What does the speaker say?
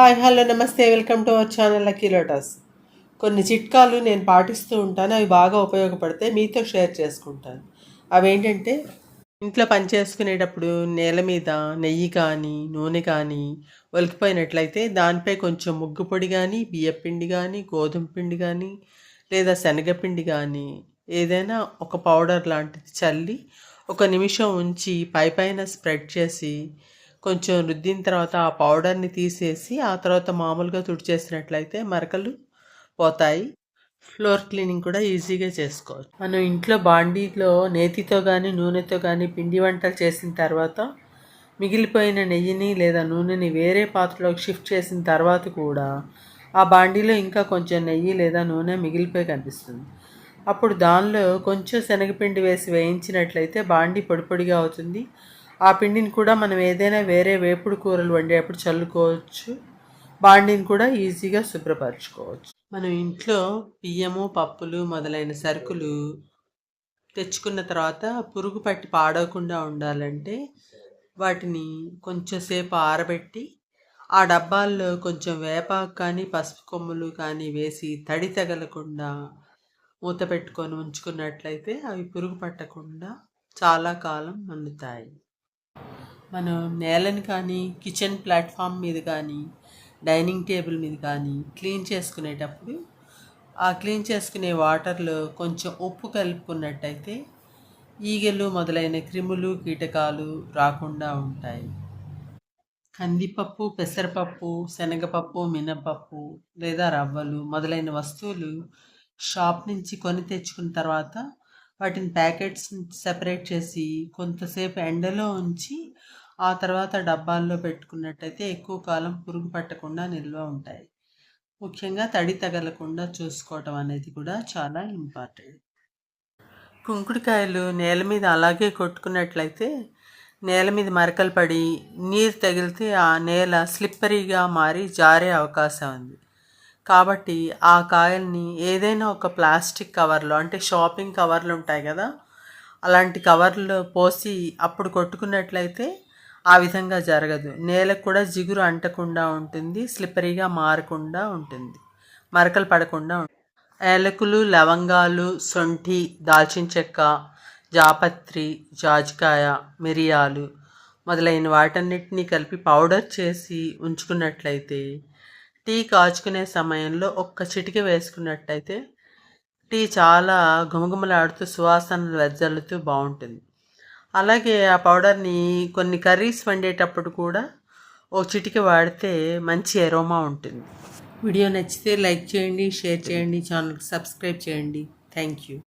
Hi hello నమస్తే welcome to our channel lucky lotus. కొన్ని చిట్కాలు నేను పాటిస్తూ ఉంటాను అవి బాగా ఉపయోగపడితే మీతో షేర్ చేసుకుంటాను. అవేంటంటే ఇంట్లో పని చేసుకునేటప్పుడు నేల మీద నెయ్యి కానీ నూనె కానీ ఒలికిపోయినట్లయితే దానిపై కొంచెం ముగ్గు పొడి కానీ బియ్యపిండి కానీ గోధుమ పిండి కానీ లేదా శనగపిండి కానీ ఏదైనా ఒక పౌడర్ లాంటిది చల్లి ఒక నిమిషం ఉంచి పై పైన స్ప్రెడ్ చేసి కొంచెం రుద్దిన తర్వాత ఆ పౌడర్ని తీసేసి ఆ తర్వాత మామూలుగా తుడిచేసినట్లయితే మరకలు పోతాయి. ఫ్లోర్ క్లీనింగ్ కూడా ఈజీగా చేసుకోవచ్చు. మనం ఇంట్లో బాండీలో నేతితో కానీ నూనెతో కానీ పిండి వంటలు చేసిన తర్వాత మిగిలిపోయిన నెయ్యిని లేదా నూనెని వేరే పాత్రలోకి షిఫ్ట్ చేసిన తర్వాత కూడా ఆ బాండీలో ఇంకా కొంచెం నెయ్యి లేదా నూనె మిగిలిపోయి కనిపిస్తుంది. అప్పుడు దానిలో కొంచెం శనగపిండి వేసి వేయించినట్లయితే బాండీ పొడి పొడిగా అవుతుంది. ఆ పిండిని కూడా మనం ఏదైనా వేరే వేపుడు కూరలు వండేటప్పుడు చల్లుకోవచ్చు. బాండిని కూడా ఈజీగా శుభ్రపరచుకోవచ్చు. మనం ఇంట్లో బియ్యము పప్పులు మొదలైన సరుకులు తెచ్చుకున్న తర్వాత పురుగు పట్టి పాడవకుండా ఉండాలంటే వాటిని కొంచెంసేపు ఆరబెట్టి ఆ డబ్బాల్లో కొంచెం వేపాకు కానీ పసుపు కొమ్ములు కానీ వేసి తడి తగలకుండా మూత పెట్టుకొని ఉంచుకున్నట్లయితే అవి పురుగు పట్టకుండా చాలా కాలం మన్నుతాయి మనం నేలని కానీ కిచెన్ ప్లాట్ఫామ్ మీద కానీ డైనింగ్ టేబుల్ మీద కానీ క్లీన్ చేసుకునేటప్పుడు ఆ క్లీన్ చేసుకునే వాటర్లో కొంచెం ఉప్పు కలుపుకున్నట్టయితే ఈగలు మొదలైన క్రిములు కీటకాలు రాకుండా ఉంటాయి. కందిపప్పు పెసరపప్పు శనగపప్పు మినపప్పు లేదా రవ్వలు మొదలైన వస్తువులు షాప్ నుంచి కొని తెచ్చుకున్న తర్వాత వాటిని ప్యాకెట్స్ సెపరేట్ చేసి కొంతసేపు ఎండలో ఉంచి ఆ తర్వాత డబ్బాల్లో పెట్టుకున్నట్టయితే ఎక్కువ కాలం పురుగు పట్టకుండా నిల్వ ఉంటాయి. ముఖ్యంగా తడి తగలకుండా చూసుకోవటం అనేది కూడా చాలా ఇంపార్టెంట్. కుంకుడుకాయలు నేల మీద అలాగే కొట్టుకున్నట్లయితే నేల మీద మరకలు పడి నీరు తగిలితే ఆ నేల స్లిప్పరీగా మారి జారే అవకాశం ఉంది. కాబట్టి ఆ కాయల్ని ఏదైనా ఒక ప్లాస్టిక్ కవర్లో అంటే షాపింగ్ కవర్లు ఉంటాయి కదా అలాంటి కవర్లో పోసి అప్పుడు కొట్టుకున్నట్లయితే ఆ విధంగా జరగదు. నేలకు కూడా జిగురు అంటకుండా ఉంటుంది స్లిప్పరీగా మారకుండా ఉంటుంది మరకలు పడకుండా ఉంటుంది ఏలకులు లవంగాలు సొంఠి దాల్చిన చెక్క జాపత్రి జాజికాయ మిరియాలు మొదలైన వాటన్నిటినీ కలిపి పౌడర్ చేసి ఉంచుకున్నట్లయితే టీ కాచుకునే సమయంలో ఒక్క చిటిక వేసుకున్నట్టయితే టీ చాలా గుమగుమలాడుతూ సువాసనలు వెజ్జల్లుతూ బాగుంటుంది అలాగే ఆ పౌడర్ని కొన్ని కర్రీస్ వండేటప్పుడు కూడా ఓ చిటిక వాడితే మంచి ఎరోమా ఉంటుంది. వీడియో నచ్చితే లైక్ చేయండి షేర్ చేయండి ఛానల్కి సబ్స్క్రైబ్ చేయండి. Thank you